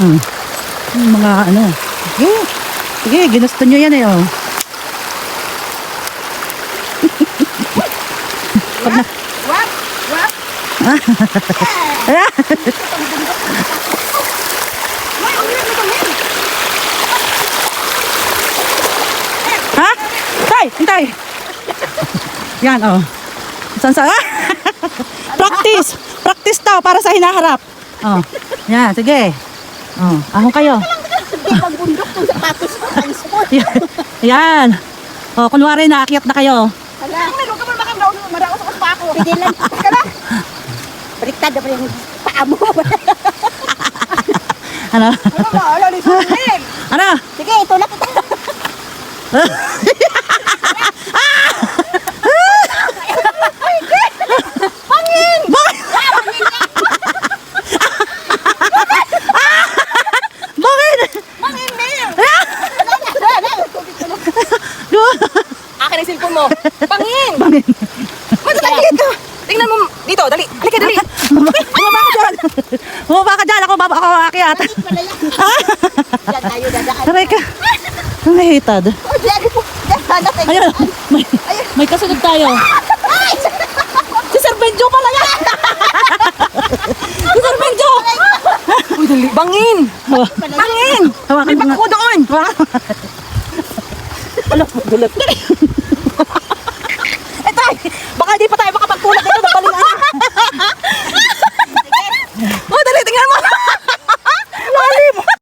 Mm. Yung mga ano. Sige. Sige, ginusto nyo yan eh oh. Pag na, Wap! Wap! Kami! Ha? Tay, hintay. Yan, oh. San sa... Ah! Practice! Practice daw para sa hinaharap. Oh. Yan, sige. Oh, ahon kayo. Hindi magbundok kung sapatos ko. Ang sport. Yan. Oh, kunwari naakyat na kayo. Hala. Meron ka pa makagaw. Maraos ako pa ako. Pwede lang. Ka na. Baliktad na pa yung paa mo. Ano? Ano mo? Ano? Ano? Sige, ito na kita. Pangin! Bakit? Pangin, Mel! Cellphone mo. Pangin! Bakit? Mataglit ka! Tingnan mo dito, dali. Halika, dali. Bumaba ka dyan. Bumaba ka dyan. Ako, baba, ako aakyat. Diyan tayo dadaan. Aray ka. Ang hitad. Oh. Ayun. May, may kasunod tayo. Si Sir Benjo pala yan. si Sir Benjo. Uy, dali. Bangin! Bangin! Hawakan May bako doon! Alam mo, gulat.